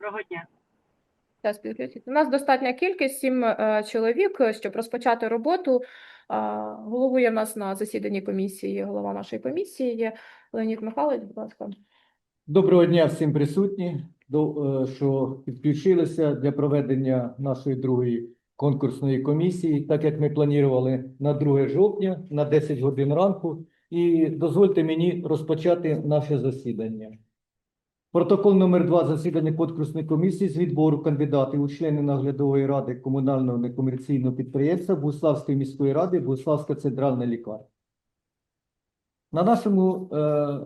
Доброго дня. Зараз підключити. У нас достатня кількість, сім е, чоловік, е, щоб розпочати роботу. Головує в нас на засіданні комісії, голова нашої комісії є Леонід Михайлович, будь ласка. Доброго дня всім присутні, до- е, що підключилися для проведення нашої другої конкурсної комісії, так як ми планували на 2 жовтня на 10 годин ранку. І дозвольте мені розпочати наше засідання. Протокол номер 2 засідання конкурсної комісії з відбору кандидатів у члени наглядової ради комунального некомерційного підприємства Буславської міської ради Буславська центральна лікарня. На нашому е,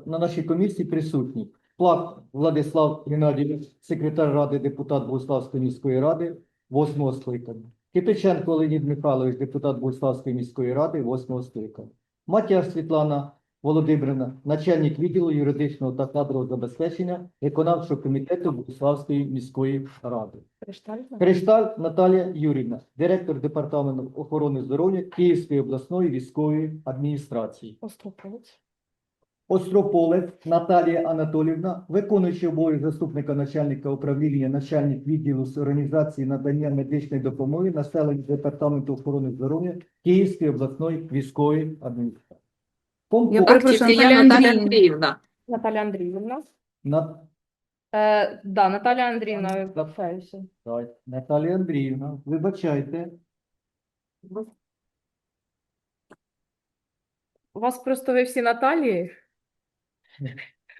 на нашій комісії присутні Плак Владислав Геннадійович, секретар ради, депутат Богуславської міської ради, восьмого скликання. Кипиченко Леонід Михайлович, депутат Богуславської міської ради, восьмого скликання. Матяш Світлана Володимирівна, начальник відділу юридичного та кадрового забезпечення виконавчого комітету Богуславської міської ради. Кришталь. Кришталь Наталія Юрівна, директор департаменту охорони здоров'я Київської обласної військової адміністрації. Остроповець. Острополець Наталія Анатолівна, виконуючий обов'язок заступника начальника управління, начальник відділу з організації надання медичної допомоги населенню департаменту охорони здоров'я Київської обласної військової адміністрації. Я Так, перепрошую, Наталя Наталя Андріївна. Наталя Андріївна. На- Е, да, Наталя Андріївна, вибачаюся. Так, Наталія Андріївна, вибачайте. У вас просто ви всі Наталії?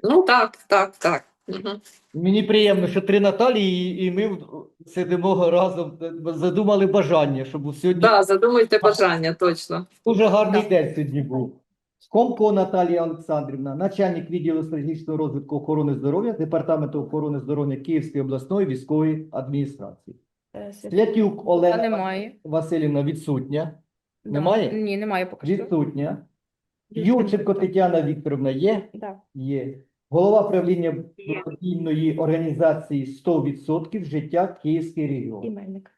Ну так, так, так. Мгм. Мені приємно, що три Наталії, і і ми сидимо разом, задумали бажання, щоб сьогодні Да, задумуйте бажання, точно. Дуже гарний Так. день сьогодні був. Комко Наталія Олександрівна, начальник відділу стратегічного розвитку охорони здоров'я Департаменту охорони здоров'я Київської обласної військової адміністрації. Е, Слятюк Олена немає. Васильівна відсутня. Да. Немає? Ні, немає поки що. Відсутня. Юрченко Тетяна Вікторовна є? Да. Є. Голова правління благодійної організації 100% життя Київський регіон. Іменник.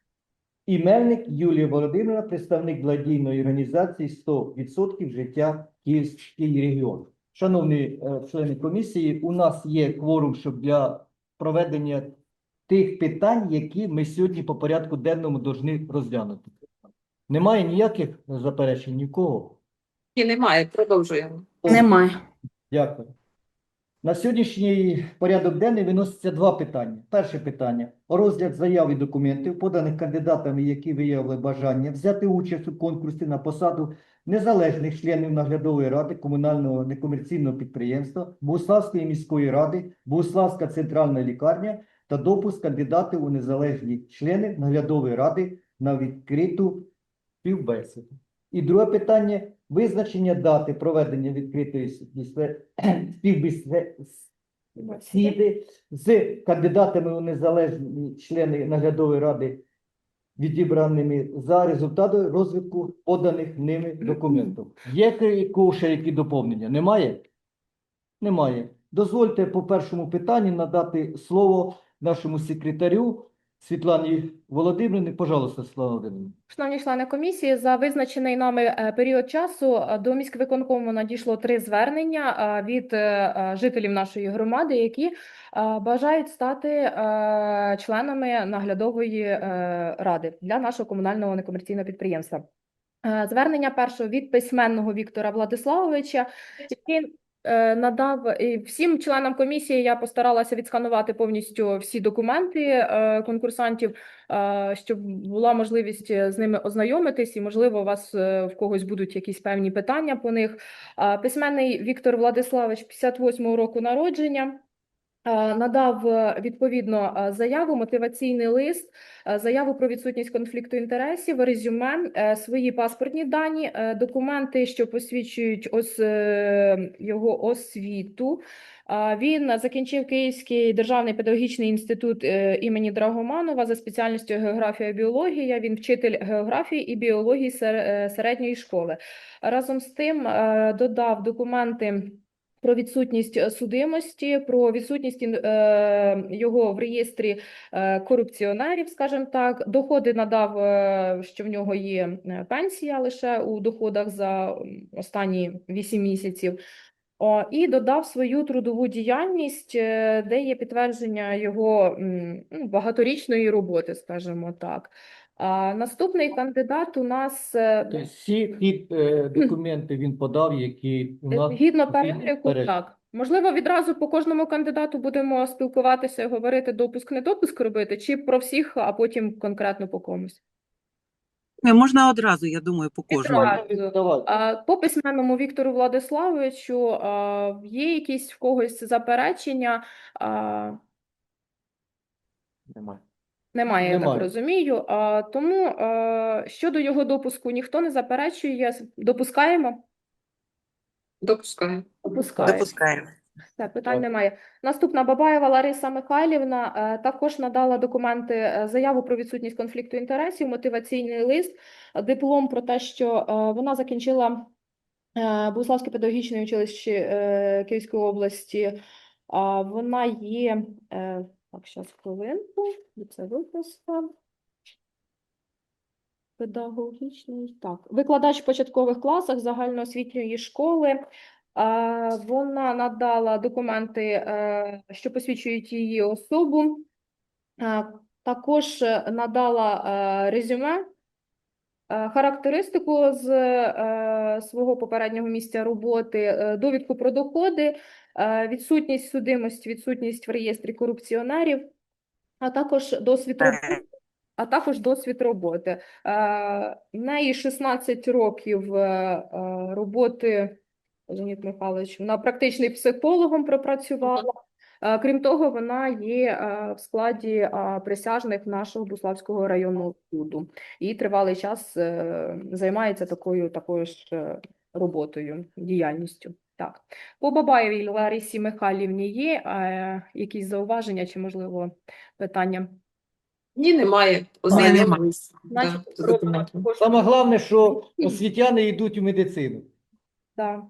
І Мельник Юлія Володимирівна, представник благодійної організації 100% життя Київський регіон. Шановні е, члени комісії, у нас є кворум, щоб для проведення тих питань, які ми сьогодні по порядку денному повинні розглянути. Немає ніяких заперечень нікого. І немає, продовжуємо. Немає. Дякую. На сьогоднішній порядок денний виноситься два питання. Перше питання розгляд заяв і документів, поданих кандидатами, які виявили бажання взяти участь у конкурсі на посаду незалежних членів наглядової ради комунального некомерційного підприємства Богуславської міської ради, Богуславська центральна лікарня та допуск кандидатів у незалежні члени наглядової ради на відкриту співбесіду. І друге питання визначення дати проведення відкритої співбесіди з кандидатами у незалежні члени наглядової ради, відібраними за результатами розвитку поданих ними документів. Є ще які доповнення? Немає? Немає. Дозвольте по першому питанню надати слово нашому секретарю Світлані Володимирівні. Пожалуйста, Світлана Володимирівна. Шановні члени комісії, за визначений нами е, період часу е, до міськвиконкому надійшло три звернення е, від жителів нашої громади, які бажають стати членами наглядової ради для нашого комунального некомерційного підприємства. Звернення першого від письменного Віктора Владиславовича, який надав і всім членам комісії. Я постаралася відсканувати повністю всі документи е, конкурсантів е, щоб була можливість е, з ними ознайомитись, і, можливо, у вас е, в когось будуть якісь певні питання по них. Письменний Віктор Владиславович, 58-го року народження. Е, Надав е, відповідно е, заяву, мотиваційний лист, заяву про відсутність конфлікту інтересів, резюме, свої паспортні дані, документи, що посвідчують ос, його освіту. Він закінчив Київський державний педагогічний інститут імені Драгоманова за спеціальністю географія біологія. Він вчитель географії і біології сер- середньої школи. Разом з тим додав документи. Про відсутність е, судимості, про відсутність е, його в реєстрі е, корупціонерів, скажімо так, доходи надав, що в нього є пенсія лише у доходах за останні 8 місяців. І додав свою трудову діяльність, де є підтвердження його ну, багаторічної роботи, скажімо так. А наступний кандидат у нас е, Тобто всі ті е, документи він подав, які у нас Згідно переліку, переліку. так. Можливо, відразу по кожному кандидату будемо спілкуватися, і говорити допуск, не допуск робити, чи про всіх, а потім конкретно по комусь. Не, можна одразу, я думаю, по кожному. Відразу. Давай. А, По письменному Віктору Владиславовичу а, є якісь в когось заперечення? А, Немає. Немає, я так розумію. А, Тому а, щодо його допуску ніхто не заперечує. Допускаємо? Допускаю. Допускаємо. Допускаємо. Все, питань немає. Наступна Бабаєва Лариса Михайлівна е, також надала документи, е, заяву про відсутність конфлікту інтересів, мотиваційний лист, е, диплом про те, що е, вона закінчила е, Богуславське педагогічне училище е, Київської області. Вона є, е, так, зараз хвилинку, це виписав. Педагогічний, так, викладач в початкових класах загальноосвітньої школи. Вона надала документи, е, що посвідчують її особу. Також е, надала е, резюме, е, характеристику з е, свого попереднього місця роботи, е, довідку про доходи, е, відсутність судимості, відсутність в реєстрі корупціонерів, а також досвід роботи. А також досвід роботи. Е, В неї 16 років е, е, роботи, Леонід Михайлович, вона практичним психологом пропрацювала. Е, Крім того, вона є е, в складі е, присяжних нашого Буславського районного суду і тривалий час е, займається такою, такою ж е, роботою, діяльністю. Так. По Бабаєвій Ларисі Михайлівні є е, якісь зауваження чи, можливо, питання? Ні, немає. Ні, Ознайомились. Да, Значить, з робимо Саме головне, що освітяни йдуть у медицину. Да.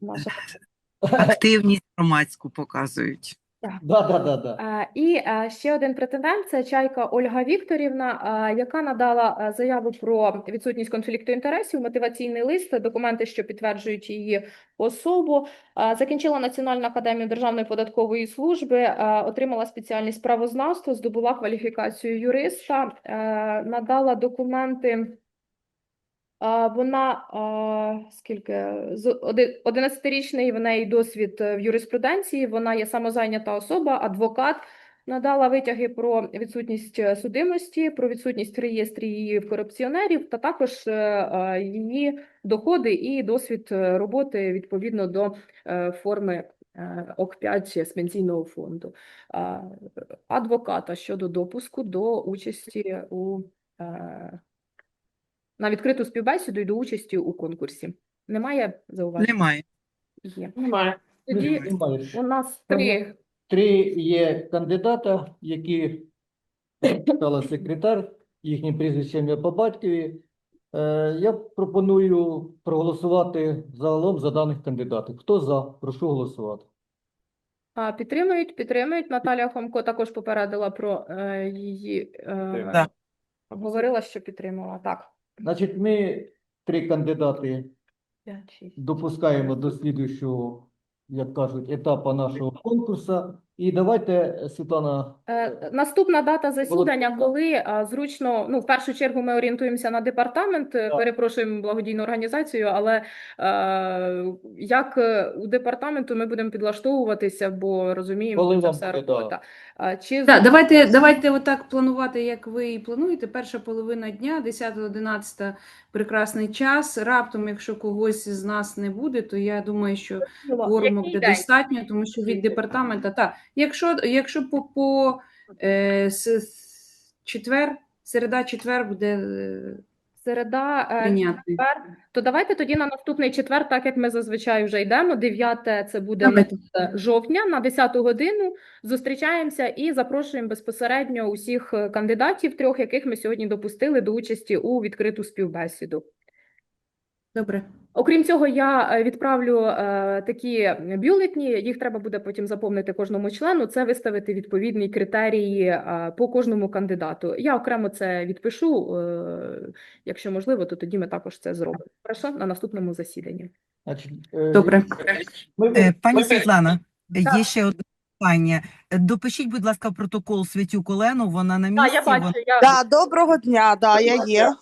Наша Активність громадську показують. Да, да, да, да. Е, І е, ще один претендент це Чайка Ольга Вікторівна, е, яка надала е, заяву про відсутність конфлікту інтересів, мотиваційний лист, документи, що підтверджують її особу. Е, Закінчила Національну академію Державної податкової служби, е, отримала спеціальність правознавство, здобула кваліфікацію юриста, е, надала документи. Вона скільки з оди- 11-річний в неї досвід е, в юриспруденції. Вона є самозайнята особа, адвокат. Надала витяги про відсутність е, судимості, про відсутність в реєстрі її корупціонерів, та також е, її доходи і досвід роботи відповідно до форми е, ОК-5 з пенсійного фонду. Адвоката щодо допуску до участі у на відкриту співбесіду і до участі у конкурсі. Немає зауважень? Немає. Є. Немає. Тоді Немає. у нас три. Три є кандидата, які стала секретар, їхні прізвища ім'я по батькові. Е, Я пропоную проголосувати загалом за даних кандидатів. Хто за? Прошу голосувати. А, підтримують, підтримують. Наталя Хомко також попередила про е, її. Е, Так. Говорила, що підтримала. Так. Значить, ми три кандидати допускаємо до слідуючого, як кажуть, етапу нашого конкурсу. І давайте, Світлана, Е, Наступна дата засідання, коли е, зручно, ну, в першу чергу ми орієнтуємося на департамент, е, Так. перепрошуємо благодійну організацію, але е, як е, у департаменту ми будемо підлаштовуватися, бо розуміємо, Коли що це все да. робота. Е, Чи Так, давайте, давайте отак планувати, як ви і плануєте. Перша половина дня, 10-11 прекрасний час. Раптом, якщо когось з нас не буде, то я думаю, що зрозуміло, буде достатньо, тому що від департамента, так, якщо, якщо по, по е, с, с- четвер, середа, четвер буде е, Середа, е, четвер. То давайте тоді на наступний четвер, так як ми зазвичай вже йдемо. 9 це буде Давайте. жовтня на 10 годину. Зустрічаємося і запрошуємо безпосередньо усіх е, кандидатів, трьох яких ми сьогодні допустили до участі у відкриту співбесіду. Добре. Окрім цього, я е, відправлю е, такі бюлетні. Їх треба буде потім заповнити кожному члену. Це виставити відповідні критерії е, по кожному кандидату. Я окремо це відпишу. е, Якщо можливо, то тоді ми також це зробимо. Хорошо? На наступному засіданні. Добре. Пані Світлана, є ще одне питання. Допишіть, будь ласка, протокол Святюк Олену, вона на Так, місці. я бачу, вона- я, Да, доброго дня, да, я є.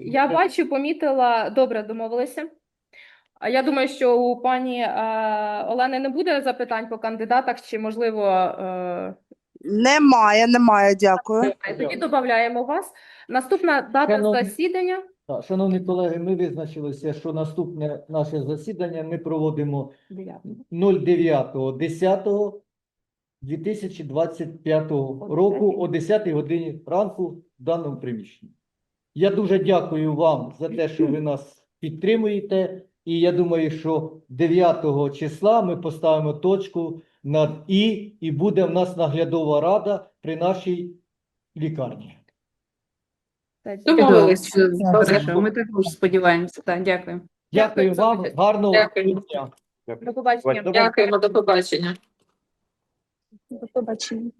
Я бачу, помітила, добре домовилися. Я думаю, що у пані е, Олени не буде запитань по кандидатах, чи можливо. Е, Немає, немає, дякую. тоді додаємо вас. Наступна дата Шановні- засідання. Так, Шановні колеги, ми визначилися, що наступне наше засідання ми проводимо 09.10.2025 року о 10 годині ранку в даному приміщенні. Я дуже дякую вам за те, що ви нас підтримуєте. І я думаю, що 9 числа ми поставимо точку над І, і буде в нас наглядова рада при нашій лікарні. Домовились. Ми також сподіваємося. Так, дякую. Дякую Дякую вам, гарного Дякую. дня. До побачення. Дякуємо, до побачення. До побачення.